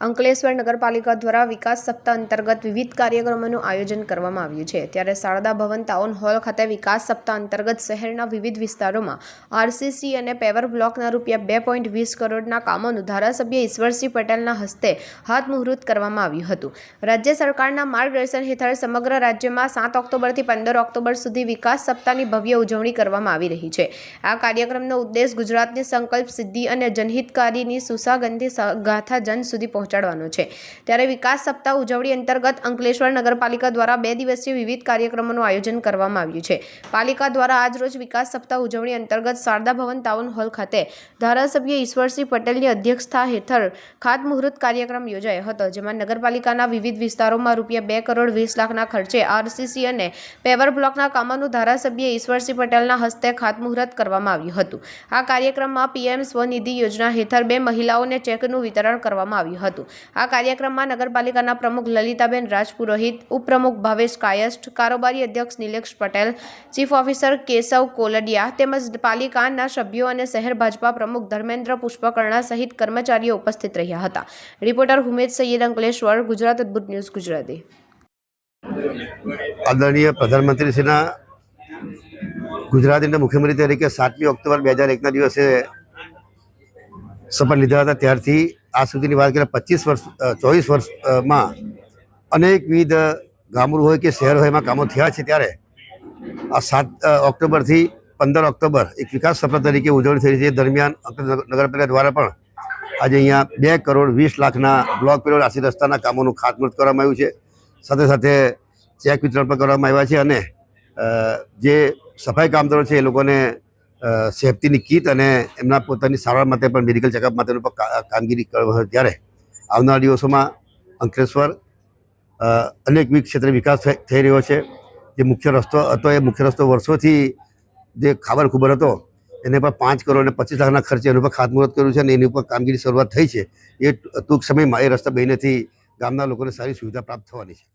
અંકલેશ્વર નગરપાલિકા દ્વારા વિકાસ સપ્તાહ અંતર્ગત વિવિધ કાર્યક્રમોનું આયોજન કરવામાં આવ્યું છે. ત્યારે શારદા ભવન ટાઉન હોલ ખાતે વિકાસ સપ્તાહ અંતર્ગત શહેરના વિવિધ વિસ્તારોમાં આરસીસી અને પેવર બ્લોકના રૂપિયા બે પોઈન્ટ વીસ કરોડના કામોનું ધારાસભ્ય ઈશ્વરસિંહ પટેલના હસ્તે હાથમુહૂર્ત કરવામાં આવ્યું હતું. રાજ્ય સરકારના માર્ગદર્શન હેઠળ સમગ્ર રાજ્યમાં સાત ઓક્ટોબરથી પંદર ઓક્ટોબર સુધી વિકાસ સપ્તાહની ભવ્ય ઉજવણી કરવામાં આવી રહી છે. આ કાર્યક્રમનો ઉદ્દેશ ગુજરાતની સંકલ્પ સિદ્ધિ અને જનહિતકારીની સુસાગંધી ગાથા જન સુધી પહોંચાડવાનો છે. ત્યારે વિકાસ સપ્તાહ ઉજવણી અંતર્ગત અંકલેશ્વર નગરપાલિકા દ્વારા બે દિવસીય વિવિધ કાર્યક્રમોનું આયોજન કરવામાં આવ્યું છે. પાલિકા દ્વારા આજરોજ વિકાસ સપ્તાહ ઉજવણી અંતર્ગત શારદા ભવન ટાઉન હોલ ખાતે ધારાસભ્ય ઈશ્વરસિંહ પટેલની અધ્યક્ષતા હેઠળ ખાતમુહૂર્ત કાર્યક્રમ યોજાયો હતો, જેમાં નગરપાલિકાના વિવિધ વિસ્તારોમાં રૂપિયા બે કરોડ વીસ લાખના ખર્ચે આરસીસી અને પેવર બ્લોકના કામોનું ધારાસભ્ય ઈશ્વરસિંહ પટેલના હસ્તે ખાતમુહૂર્ત કરવામાં આવ્યું હતું. આ કાર્યક્રમમાં પીએમ સ્વનિધિ યોજના હેઠળ બે મહિલાઓને ચેકનું વિતરણ કરવામાં આવ્યું હતું. આ કાર્યક્રમમાં નગરપાલિકાના પ્રમુખ લલિતાબેન રાજપુરોહિત, ઉપપ્રમુખ ભાવેશ કાયસ્ટ કારોબારી અધ્યક્ષ નિલેશ પટેલ, ચીફ ઓફિસર કેશવ કોલડિયા તેમજ પાલિકાના સભ્યો અને શહેર ભાજપા પ્રમુખ ધર્મેન્દ્ર પુષ્પકર્ણા સહિત કર્મચારીઓ ઉપસ્થિત રહ્યા હતા. Reporter Humed Sayed Ankleshwar, Gujarat Adbhut news Gujarati. આદરણીય પ્રધાનમંત્રીશ્રીના ગુજરાતીના મુખ્યમંત્રી તરીકે સાતમી ઓક્ટોબર બે હજાર એકના દિવસે શપથ લીધા હતા. ત્યારથી આ સુધીની વાત કરીએ પચીસ વર્ષ ચોવીસ વર્ષમાં અનેકવિધ ગામડું હોય કે શહેર હોય એમાં કામો થયા છે ત્યારે. આ સાત ઓક્ટોબરથી પંદર ઓક્ટોબર એક વિકાસ સપ્તાહ તરીકે ઉજવણી થઈ છે. દરમિયાન નગરપાલિકા દ્વારા પણ આજે અહીંયા બે કરોડ વીસ લાખના બ્લોક પેરોડ આસી રસ્તાના કામોનું ખાતમુહૂર્ત કરવામાં આવ્યું છે. સાથે સાથે ચેક વિતરણ પણ કરવામાં આવ્યા છે અને જે સફાઈ કામદારો છે એ લોકોને સેફટીની કીટ અને એમના પોતાની સારવાર માટે પણ મેડિકલ ચેકઅપ માટેનું પણ કામગીરી કરવામાં આવે ત્યારે આવનારા દિવસોમાં અંકલેશ્વર અનેકવિધ ક્ષેત્રે વિકાસ થઈ રહ્યો છે. જે મુખ્ય રસ્તો હતો એ મુખ્ય રસ્તો વર્ષોથી જે ખાબર ખુબર હતો, એને પર પાંચ કરોડ અને પચીસ લાખના ખર્ચે એનું પર ખાતમુહૂર્ત કર્યું છે અને એની ઉપર કામગીરી શરૂઆત થઈ છે. એ ટૂંક સમયમાં એ રસ્તા બનીનેથી ગામના લોકોને સારી સુવિધા પ્રાપ્ત થવાની છે.